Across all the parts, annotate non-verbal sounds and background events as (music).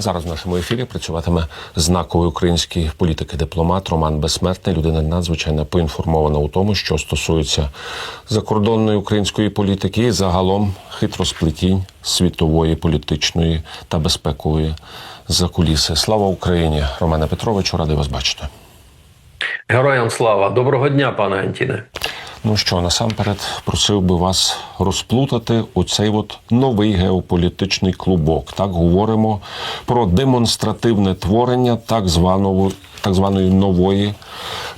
Зараз в нашому ефірі працюватиме знаковий український політик і дипломат Роман Безсмертний. Людина надзвичайно поінформована у тому, що стосується закордонної української політики і загалом хитросплетінь світової політичної та безпекової закуліси. Слава Україні! Романе Петровичу, радий вас бачити. Героям слава! Доброго дня, пане Антіне. Ну що, насамперед просив би вас розплутати оцей от новий геополітичний клубок. Так говоримо про демонстративне творення так званого так званої нової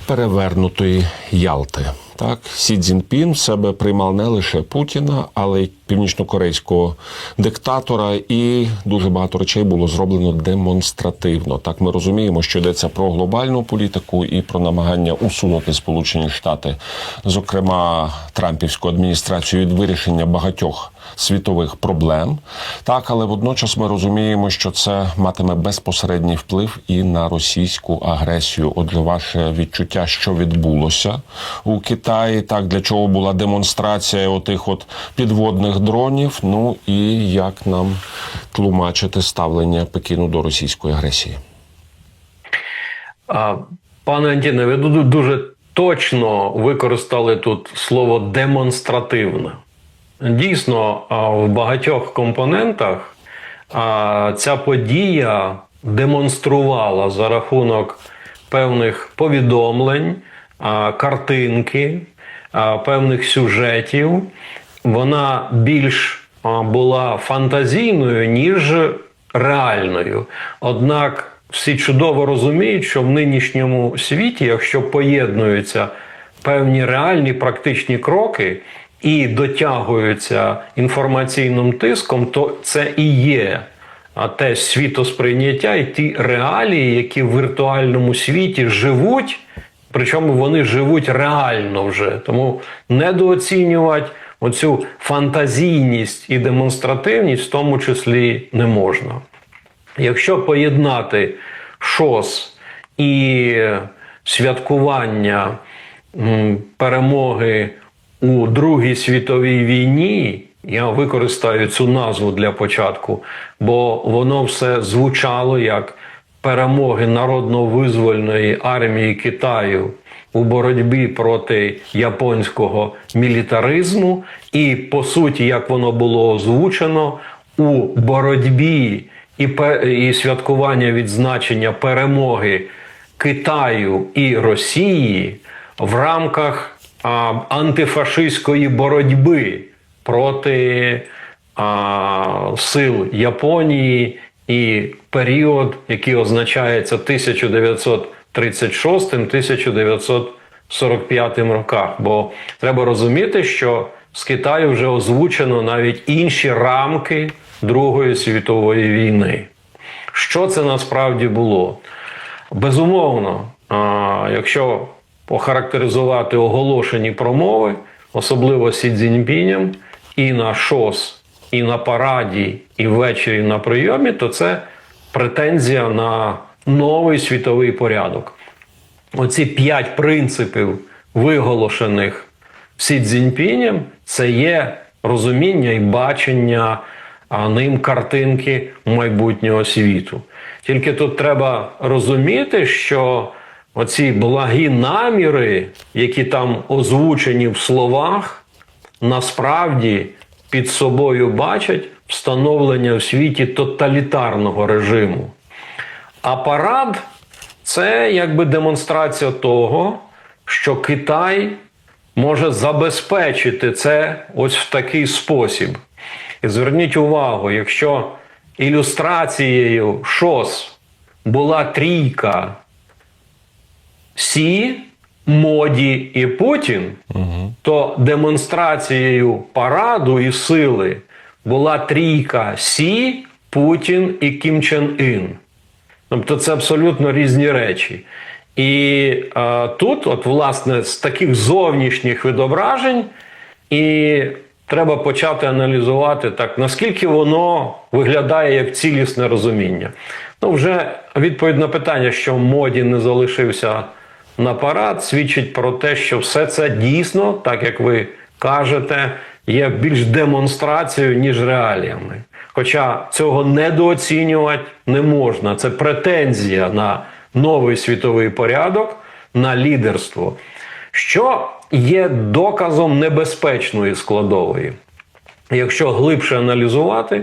перевернутої Ялти. Так, Сі Цзіньпін в себе приймав не лише Путіна, але й північнокорейського диктатора, і дуже багато речей було зроблено демонстративно. Так ми розуміємо, що йдеться про глобальну політику і про намагання усунути Сполучені Штати, зокрема Трампівську адміністрацію від вирішення багатьох світових проблем. Так, але водночас ми розуміємо, що це матиме безпосередній вплив і на російську агресію. Отже, ваше відчуття, що відбулося у Китаї, так для чого була демонстрація отих от підводних дронів. Ну і як нам тлумачити ставлення Пекіну до російської агресії? А, Пане Антіне, ви дуже точно використали тут слово демонстративне. Дійсно, в багатьох компонентах ця подія демонструвала за рахунок певних повідомлень, картинки, певних сюжетів. Вона більш була фантазійною, ніж реальною. Однак всі чудово розуміють, що в нинішньому світі, якщо поєднуються певні реальні практичні кроки і дотягуються інформаційним тиском, то це і є те світосприйняття і ті реалії, які в віртуальному світі живуть, причому вони живуть реально вже. Тому недооцінювати оцю фантазійність і демонстративність в тому числі не можна. Якщо поєднати ШОС і святкування перемоги у Другій світовій війні, я використаю цю назву для початку, бо воно все звучало як перемоги народно-визвольної армії Китаю у боротьбі проти японського мілітаризму, і по суті, як воно було озвучено, у боротьбі і, і святкування відзначення перемоги Китаю і Росії в рамках а, антифашистської боротьби проти а, сил Японії і період, який означається 1936-1945 роках. Бо треба розуміти, що з Китаю вже озвучено навіть інші рамки Другої світової війни. Що це насправді було? Безумовно, а, якщо охарактеризувати оголошені промови, особливо Сі Цзіньпінем, і на ШОС, і на параді, і ввечері на прийомі, то це претензія на новий світовий порядок. Оці п'ять принципів, виголошених Сі Цзіньпінем, це є розуміння і бачення ним картинки майбутнього світу. Тільки тут треба розуміти, що оці благі наміри, які там озвучені в словах, насправді під собою бачать встановлення в світі тоталітарного режиму. А парад це якби демонстрація того, що Китай може забезпечити це ось в такий спосіб. І зверніть увагу, якщо ілюстрацією ШОС була трійка Сі, Моді і Путін, то демонстрацією параду і сили була трійка Сі, Путін і Кім Чен Ін. Тобто це абсолютно різні речі. І е, тут, от, власне, з таких зовнішніх відображень, і треба почати аналізувати так, наскільки воно виглядає як цілісне розуміння. Ну, вже відповідь на питання, що моді не залишився на парад, свідчить про те, що все це дійсно, так як ви кажете, є більш демонстрацією, ніж реаліями. Хоча цього недооцінювати не можна. Це претензія на новий світовий порядок, на лідерство, що є доказом небезпечної складової. Якщо глибше аналізувати,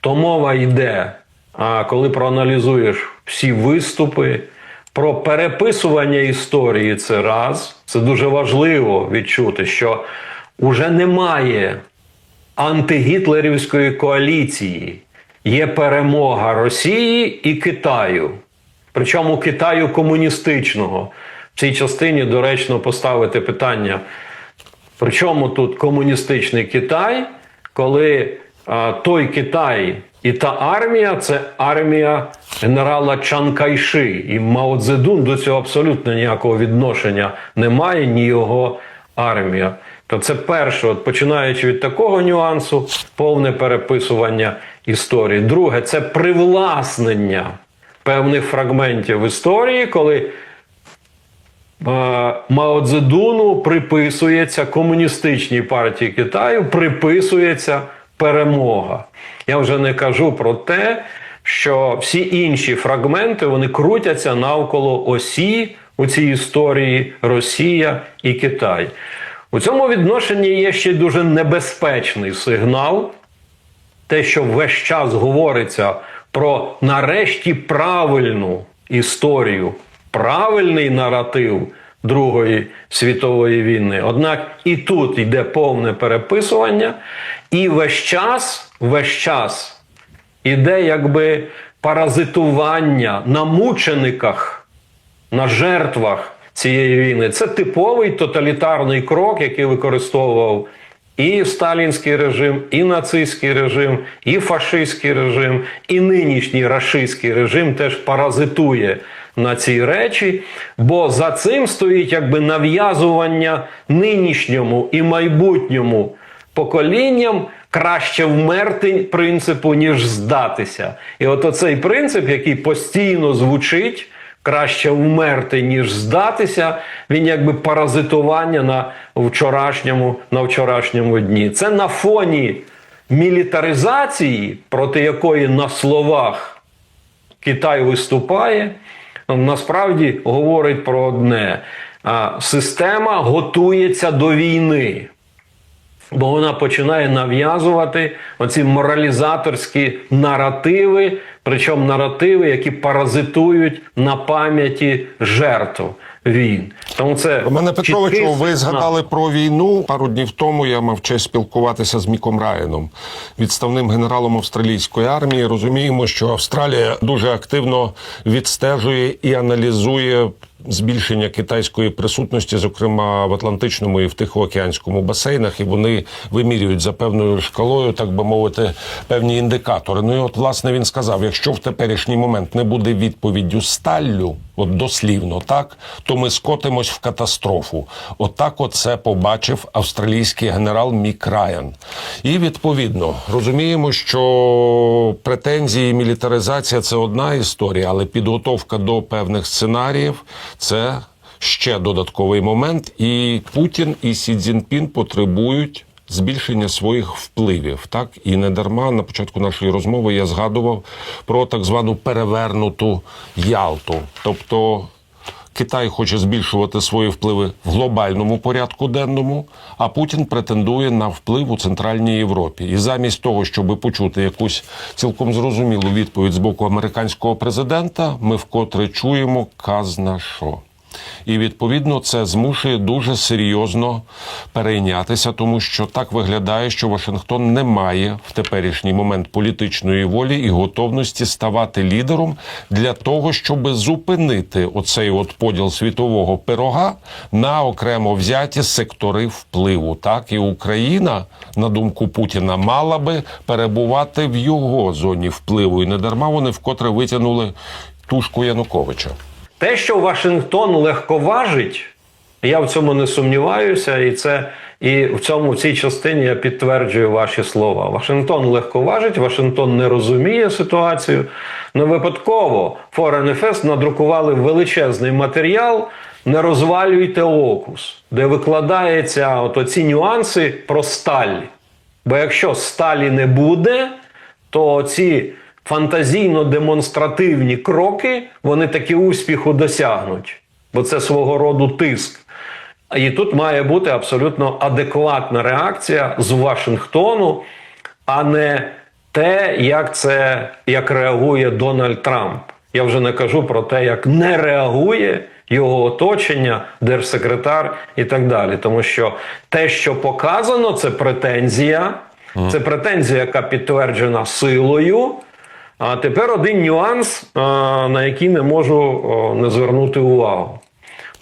то мова йде, а коли проаналізуєш всі виступи, про переписування історії це раз. Це дуже важливо відчути, що уже немає антигітлерівської коаліції. Є перемога Росії і Китаю. Причому Китаю комуністичного. В цій частині доречно поставити питання. Причому тут комуністичний Китай, коли той Китай і та армія це армія генерала Чан Кайши. І Мао Цзедун до цього абсолютно ніякого відношення не має, ні його армія. То це перше, от починаючи від такого нюансу, повне переписування історії. Друге, це привласнення певних фрагментів історії, коли е, Мао Цзедуну приписується комуністичній партії Китаю, приписується перемога. Я вже не кажу про те, що всі інші фрагменти вони крутяться навколо осі у цій історії Росія і Китай. У цьому відношенні є ще дуже небезпечний сигнал, те, що весь час говориться про нарешті правильну історію, правильний наратив Другої світової війни. Однак і тут йде повне переписування, і весь час, весь час іде якби паразитування на мучениках, на жертвах цієї війни. Це типовий тоталітарний крок, який використовував і сталінський режим, і нацистський режим, і фашистський режим, і нинішній рашистський режим теж паразитує на ці речі, бо за цим стоїть якби нав'язування нинішньому і майбутньому поколінням краще вмерти принципу, ніж здатися. І от оцей принцип, який постійно звучить. Краще вмерти, ніж здатися, він якби паразитування на вчорашньому, на вчорашньому дні. Це на фоні мілітаризації, проти якої на словах Китай виступає, насправді говорить про одне: система готується до війни. Бо вона починає нав'язувати оці моралізаторські наративи, причому наративи, які паразитують на пам'яті жертв війн. Тому це Романе Петровичу, чіткий ви згадали про війну. Пару днів тому я мав честь спілкуватися з Міком Райаном, відставним генералом австралійської армії. Розуміємо, що Австралія дуже активно відстежує і аналізує збільшення китайської присутності, зокрема в Атлантичному і в Тихоокеанському басейнах, і вони вимірюють за певною шкалою, так би мовити, певні індикатори. Ну і от власне він сказав: якщо в теперішній момент не буде відповіддю сталлю, от дослівно так, то ми скотимось в катастрофу. Отак, от це побачив австралійський генерал Мік Райан. І відповідно розуміємо, що претензії, мілітаризація це одна історія, але підготовка до певних сценаріїв це ще додатковий момент. І Путін і Сі Цзіньпін потребують. Збільшення своїх впливів, так і не дарма на початку нашої розмови я згадував про так звану перевернуту Ялту, тобто Китай хоче збільшувати свої впливи в глобальному порядку денному, а Путін претендує на вплив у Центральній Європі. І замість того, щоб почути якусь цілком зрозумілу відповідь з боку американського президента, ми вкотре чуємо казна що. І відповідно це змушує дуже серйозно перейнятися, тому що так виглядає, що Вашингтон не має в теперішній момент політичної волі і готовності ставати лідером для того, щоб зупинити оцей от поділ світового пирога на окремо взяті сектори впливу. Так і Україна, на думку Путіна, мала би перебувати в його зоні впливу, і не дарма вони вкотре витягнули тушку Януковича. Те, що Вашингтон легковажить, я в цьому не сумніваюся, і це і в цьому в цій частині я підтверджую ваші слова. Вашингтон легковажить, Вашингтон не розуміє ситуацію. Не випадково Foreign Fest надрукували величезний матеріал. Не розвалюйте окус, де викладається от оці нюанси про сталь. Бо якщо сталі не буде, то ці фантазійно-демонстративні кроки вони таки успіху досягнуть, бо це свого роду тиск. І тут має бути абсолютно адекватна реакція з Вашингтону, а не те, як це як реагує Дональд Трамп. Я вже не кажу про те, як не реагує його оточення, держсекретар і так далі. Тому що те, що показано, це претензія, це претензія, яка підтверджена силою. А тепер один нюанс, на який не можу не звернути увагу.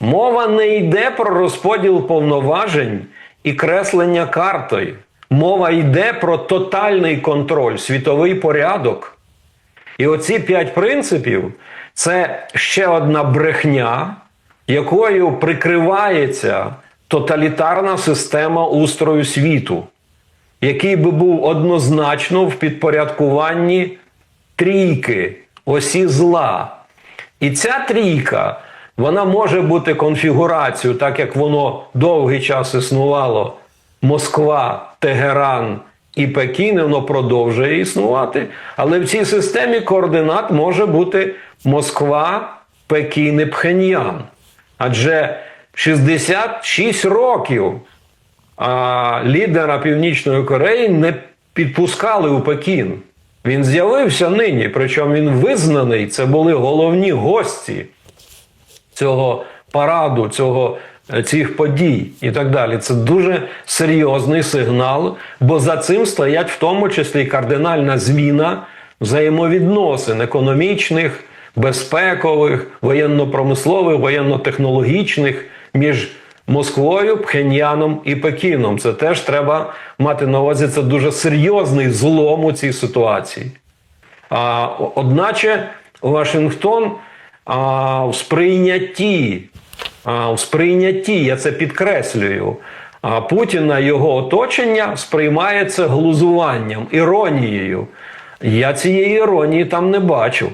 Мова не йде про розподіл повноважень і креслення картою. Мова йде про тотальний контроль, світовий порядок. І оці п'ять принципів це ще одна брехня, якою прикривається тоталітарна система устрою світу, який би був однозначно в підпорядкуванні трійки, осі зла. І ця трійка, вона може бути конфігурацією, так як воно довгий час існувало. Москва, Тегеран і Пекін, воно продовжує існувати. Але в цій системі координат може бути Москва, Пекін і Пхеньян. Адже 66 років а, лідера Північної Кореї не підпускали у Пекін. Він з'явився нині, причому він визнаний. Це були головні гості цього параду, цього, е, цих подій і так далі. Це дуже серйозний сигнал, бо за цим стоять в тому числі кардинальна зміна взаємовідносин економічних, безпекових, воєнно-промислових, воєнно-технологічних між Москвою, Пхеньяном і Пекіном. Це теж треба мати на увазі. Це дуже серйозний злом у цій ситуації. А, одначе Вашингтон а, в сприйнятті, а, в сприйнятті, я це підкреслюю, а, Путіна його оточення сприймає це глузуванням, іронією. Я цієї іронії там не бачу.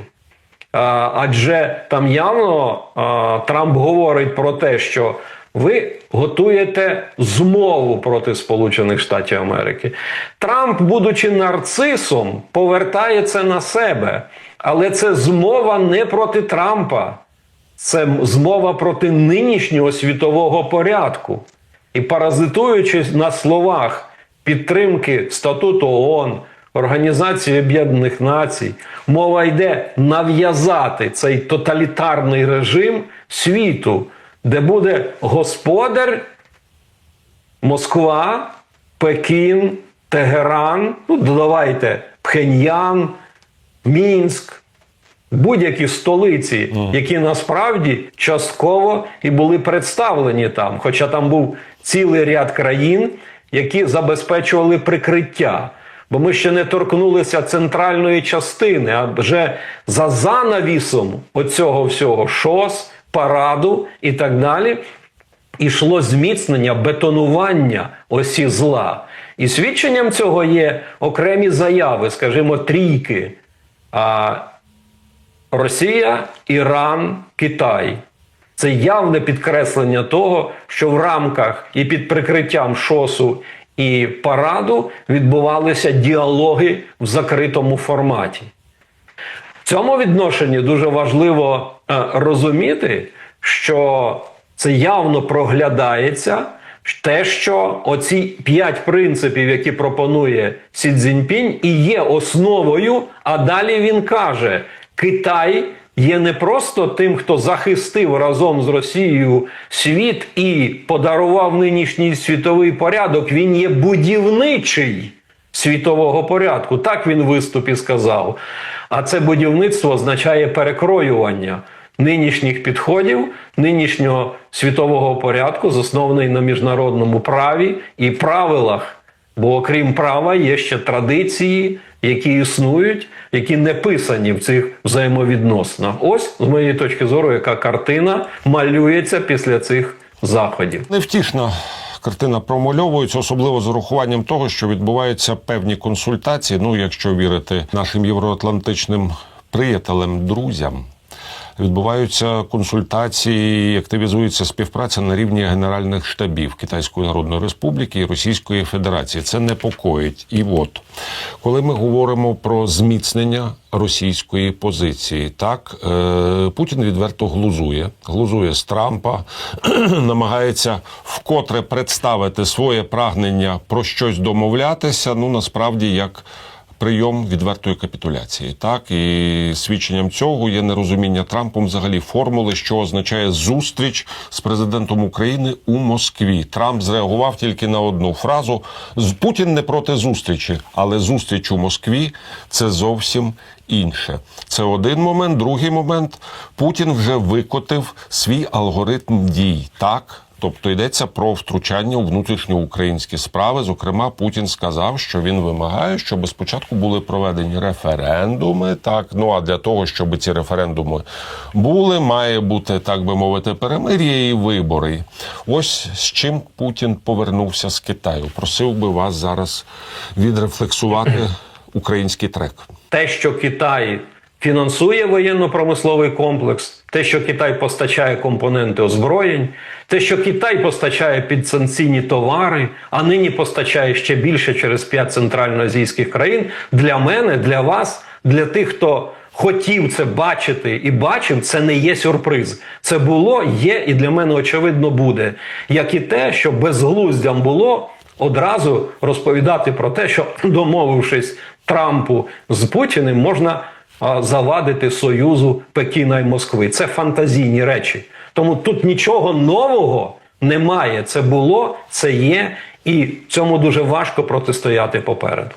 А, адже там явно а, Трамп говорить про те, що ви готуєте змову проти Сполучених Штатів Америки. Трамп, будучи нарцисом, повертає це на себе. Але це змова не проти Трампа, це змова проти нинішнього світового порядку. І паразитуючи на словах підтримки статуту ООН, Організації Об'єднаних Націй, мова йде нав'язати цей тоталітарний режим світу, де буде господар Москва, Пекін, Тегеран, ну додавайте Пхеньян, Мінськ, будь-які столиці, які насправді частково і були представлені там. Хоча там був цілий ряд країн, які забезпечували прикриття. Бо ми ще не торкнулися центральної частини, а вже за занавісом оцього всього шос, параду і так далі. Ішло зміцнення, бетонування осі зла. І свідченням цього є окремі заяви, скажімо, трійки. А, Росія, Іран, Китай. Це явне підкреслення того, що в рамках і під прикриттям шосу і параду відбувалися діалоги в закритому форматі. Цьому відношенні дуже важливо е, розуміти, що це явно проглядається те, що оці п'ять принципів, які пропонує Сі Цзіньпінь, і є основою. А далі він каже: Китай є не просто тим, хто захистив разом з Росією світ і подарував нинішній світовий порядок. Він є будівничий світового порядку. Так він в виступі сказав. А це будівництво означає перекроювання нинішніх підходів, нинішнього світового порядку, заснований на міжнародному праві і правилах. Бо окрім права, є ще традиції, які існують, які не писані в цих взаємовідносинах. Ось, з моєї точки зору, яка картина малюється після цих заходів. Невтішна картина промальовується, особливо з урахуванням того, що відбуваються певні консультації. Ну, якщо вірити нашим євроатлантичним приятелям, друзям. Відбуваються консультації, активізується співпраця на рівні генеральних штабів Китайської Народної Республіки і Російської Федерації. Це непокоїть. І от коли ми говоримо про зміцнення російської позиції, так е, Путін відверто глузує, глузує з Трампа, (clears throat) намагається вкотре представити своє прагнення про щось домовлятися. Ну насправді як прийом відвертої капітуляції. Так і свідченням цього є нерозуміння Трампом взагалі формули, що означає зустріч з президентом України у Москві. Трамп зреагував тільки на одну фразу: «З- Путін не проти зустрічі, але зустріч у Москві це зовсім. Інше це один момент. Другий момент Путін вже викотив свій алгоритм дій. Так, Тобто йдеться про втручання у внутрішньоукраїнські справи. Зокрема, Путін сказав, що він вимагає, щоб спочатку були проведені референдуми. Так, ну а для того, щоб ці референдуми були, має бути так би мовити, перемир'я і вибори. Ось з чим Путін повернувся з Китаю. Просив би вас зараз відрефлексувати (clears throat) український трек. те, що Китай фінансує воєнно-промисловий комплекс, те, що Китай постачає компоненти озброєнь, те, що Китай постачає підсанкційні товари, а нині постачає ще більше через п'ять центральноазійських країн. Для мене, для вас, для тих, хто хотів це бачити і бачив, це не є сюрприз. Це було, є і для мене очевидно буде. Як і те, що безглуздям було одразу розповідати про те, що домовившись Трампу з Путіним, можна завадити союзу Пекіна і Москви. Це фантазійні речі. Тому тут нічого нового немає. Це було, це є, і цьому дуже важко протистояти попереду.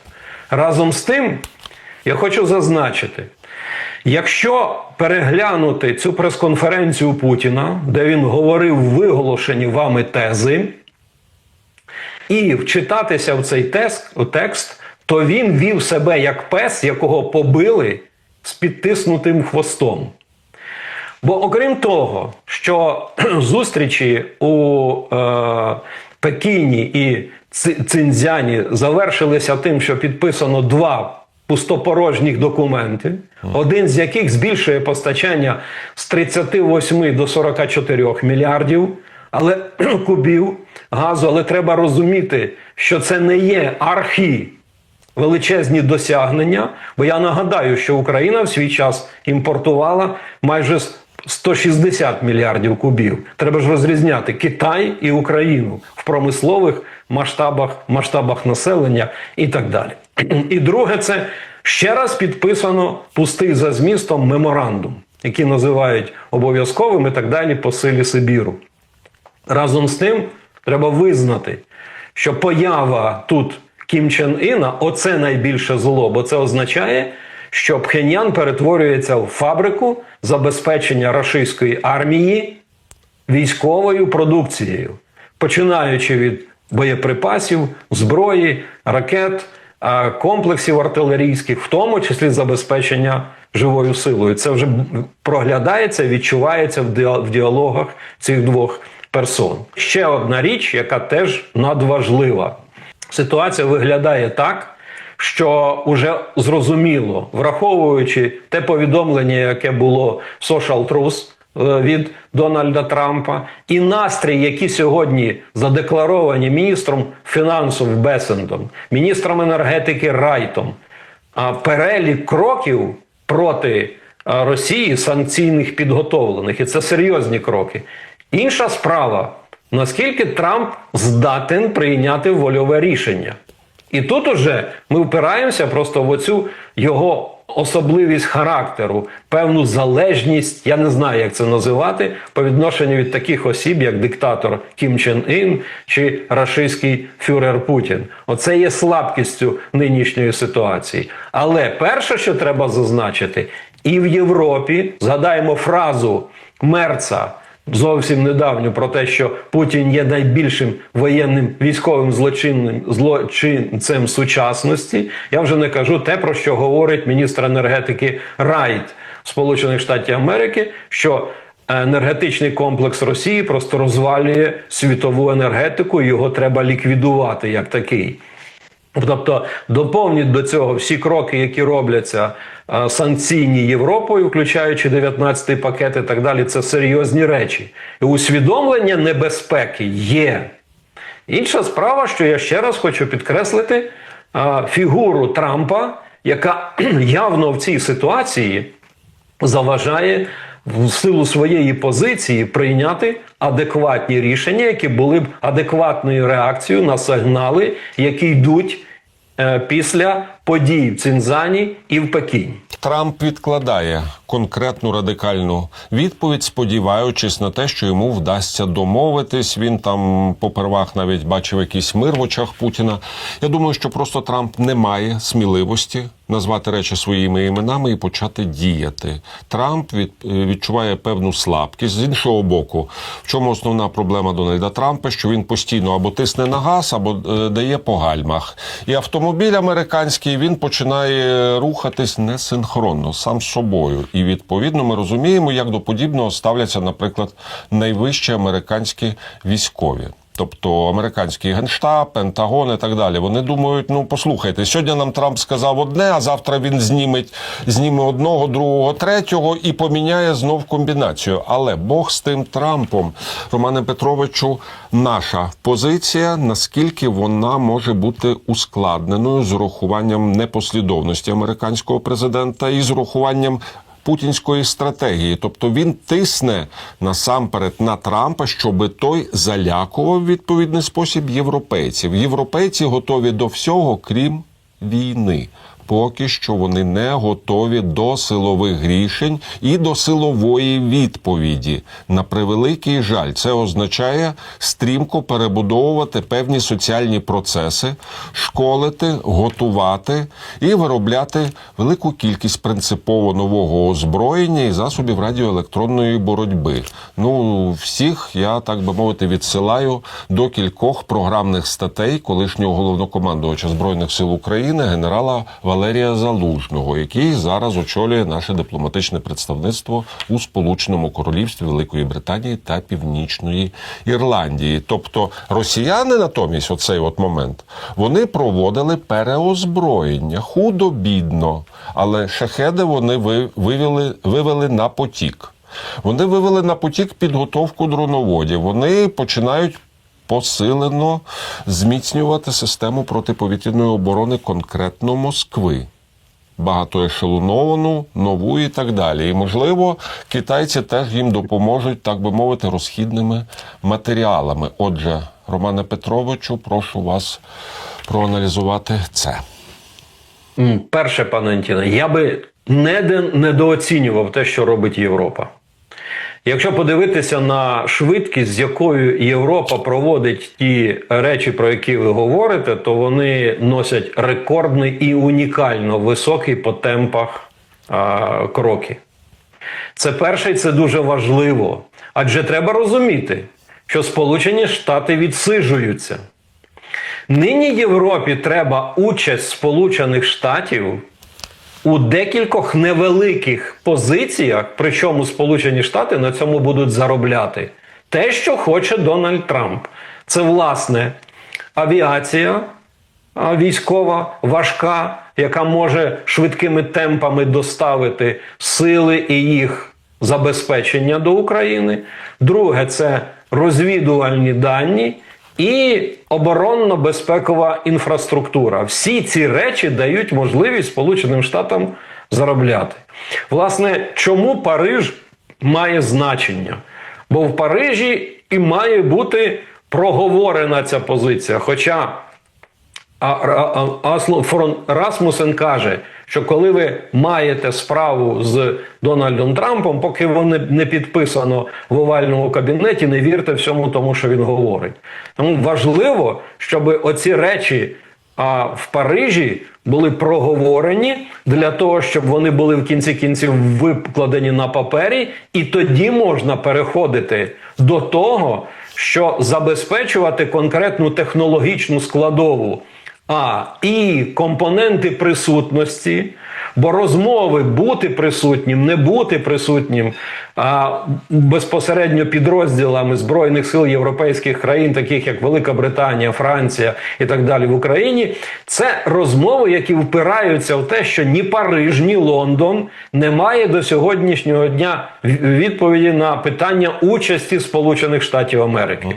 Разом з тим, я хочу зазначити. Якщо переглянути цю прес-конференцію Путіна, де він говорив виголошені вами тези, і вчитатися в цей текст, то він вів себе як пес, якого побили з підтиснутим хвостом. Бо окрім того, що (clears throat) зустрічі у е, Пекіні і Ци- Цинцзяні завершилися тим, що підписано два пустопорожніх документи, один з яких збільшує постачання з 38 до 44 мільярдів але, (clears throat) кубів газу, але треба розуміти, що це не є архі величезні досягнення. Бо я нагадаю, що Україна в свій час імпортувала майже 160 мільярдів кубів. Треба ж розрізняти Китай і Україну в промислових масштабах, масштабах населення і так далі. І друге, це ще раз підписано пустий за змістом меморандум, який називають обов'язковим і так далі по силі Сибіру. Разом з тим, треба визнати, що поява тут Кім Чен Іна оце найбільше зло, бо це означає, що Пхеньян перетворюється в фабрику забезпечення рашистської армії військовою продукцією, починаючи від боєприпасів, зброї, ракет, комплексів артилерійських, в тому числі забезпечення живою силою. Це вже проглядається, відчувається в діалогах цих двох персон. Ще одна річ, яка теж надважлива. Ситуація виглядає так, що вже зрозуміло, враховуючи те повідомлення, яке було в Social Truth е, від Дональда Трампа, і настрій, які сьогодні задекларовані міністром фінансів Бесендом, міністром енергетики Райтом, перелік кроків проти Росії санкційних підготовлених, і це серйозні кроки. Інша справа, наскільки Трамп здатен прийняти вольове рішення. І тут уже ми впираємося просто в оцю його особливість характеру, певну залежність, я не знаю, як це називати, по відношенню від таких осіб, як диктатор Кім Чен Ін чи рашистський фюрер Путін. Оце є слабкістю нинішньої ситуації. Але перше, що треба зазначити, і в Європі згадаємо фразу Мерца зовсім недавню про те, що Путін є найбільшим воєнним військовим злочинним злочинцем сучасності. Я вже не кажу те, про що говорить міністр енергетики Райт Сполучених Штатів Америки, що енергетичний комплекс Росії просто розвалює світову енергетику, і його треба ліквідувати як такий. Тобто доповніть до цього всі кроки, які робляться е, санкційні Європою, включаючи 19-й пакет і так далі. Це серйозні речі. І усвідомлення небезпеки є. Інша справа, що я ще раз хочу підкреслити е, фігуру Трампа, яка (clears throat) явно в цій ситуації заважає в силу своєї позиції прийняти адекватні рішення, які були б адекватною реакцією на сигнали, які йдуть е, після подій в Цинзані і в Пекіні. Трамп відкладає конкретну радикальну відповідь, сподіваючись на те, що йому вдасться домовитись. Він там попервах навіть бачив якийсь мир в очах Путіна. Я думаю, що просто Трамп не має сміливості назвати речі своїми іменами і почати діяти. Трамп від, е, відчуває певну слабкість з іншого боку. В чому основна проблема Дональда Трампа? Що він постійно або тисне на газ, або е, дає по гальмах. І автомобіль американський він починає рухатись несинхронно сам з собою. І відповідно ми розуміємо, як до подібного ставляться, наприклад, найвищі американські військові. Тобто американський генштаб, Пентагон і так далі. Вони думають: ну послухайте, сьогодні нам Трамп сказав одне, а завтра він зніме, зніме одного, другого, третього і поміняє знов комбінацію. Але Бог з тим Трампом, Романе Петровичу, наша позиція, наскільки вона може бути ускладненою з урахуванням непослідовності американського президента і з урахуванням путінської стратегії. Тобто він тисне насамперед на Трампа, щоб той залякував відповідний спосіб європейців. Європейці готові до всього, крім війни. Поки що вони не готові до силових рішень і до силової відповіді. На превеликий жаль, це означає стрімко перебудовувати певні соціальні процеси, школити, готувати і виробляти велику кількість принципово нового озброєння і засобів радіоелектронної боротьби. Ну всіх я так би мовити відсилаю до кількох програмних статей колишнього головнокомандувача збройних сил України генерала Валерія Залужного, який зараз очолює наше дипломатичне представництво у Сполученому Королівстві Великої Британії та Північної Ірландії. Тобто росіяни натомість, оцей от момент, вони проводили переозброєння худо-бідно, але шахеди вони вивели, вивели на потік. Вони вивели на потік підготовку дроноводів. Вони починають посилено зміцнювати систему протиповітряної оборони конкретно Москви. Багатоешелоновану, нову і так далі. І, можливо, китайці теж їм допоможуть, так би мовити, розхідними матеріалами. Отже, Романе Петровичу, прошу вас проаналізувати це. Перше, пане Антіне, я би не недооцінював те, що робить Європа. Якщо подивитися на швидкість, з якою Європа проводить ті речі, про які ви говорите, то вони носять рекордний і унікально високий по темпах а, кроки. Це перше, і це дуже важливо. Адже треба розуміти, що Сполучені Штати відсижуються. Нині Європі треба участь Сполучених Штатів у декількох невеликих позиціях, причому Сполучені Штати на цьому будуть заробляти. Те, що хоче Дональд Трамп, це власне авіація військова, важка, яка може швидкими темпами доставити сили і їх забезпечення до України. Друге, це розвідувальні дані. І оборонно-безпекова інфраструктура. Всі ці речі дають можливість Сполученим Штатам заробляти. Власне, чому Париж має значення? Бо в Парижі і має бути проговорена ця позиція. Хоча Асло фон Расмусен каже, що коли ви маєте справу з Дональдом Трампом, поки воно не підписано в овальному кабінеті, не вірте всьому тому, що він говорить. Тому важливо, щоб оці речі а, в Парижі були проговорені для того, щоб вони були в кінці кінців викладені на папері, і тоді можна переходити до того, що забезпечувати конкретну технологічну складову. А і компоненти присутності Бо розмови бути присутнім, не бути присутнім а, безпосередньо підрозділами збройних сил європейських країн, таких як Велика Британія, Франція і так далі в Україні, це розмови, які впираються в те, що ні Париж, ні Лондон не має до сьогоднішнього дня відповіді на питання участі Сполучених Штатів Америки.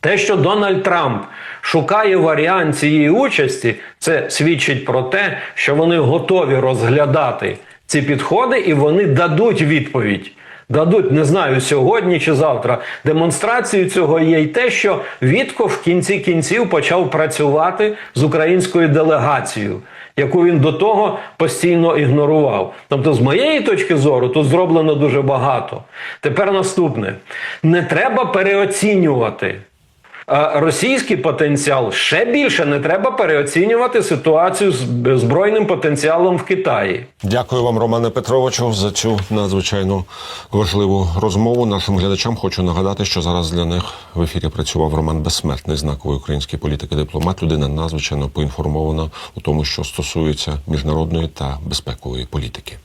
Те, що Дональд Трамп шукає варіант цієї участі, це свідчить про те, що вони готові розглядати ці підходи і вони дадуть відповідь. Дадуть, не знаю, сьогодні чи завтра. Демонстрацією цього є й те, що Вітко в кінці кінців почав працювати з українською делегацією, яку він до того постійно ігнорував. Тобто, з моєї точки зору, тут зроблено дуже багато. Тепер наступне: не треба переоцінювати. Російський потенціал ще більше не треба переоцінювати ситуацію з збройним потенціалом в Китаї. Дякую вам, Романе Петровичу, за цю надзвичайно важливу розмову. Нашим глядачам хочу нагадати, що зараз для них в ефірі працював Роман Безсмертний, знаковий український політик і дипломат. Людина надзвичайно поінформована у тому, що стосується міжнародної та безпекової політики.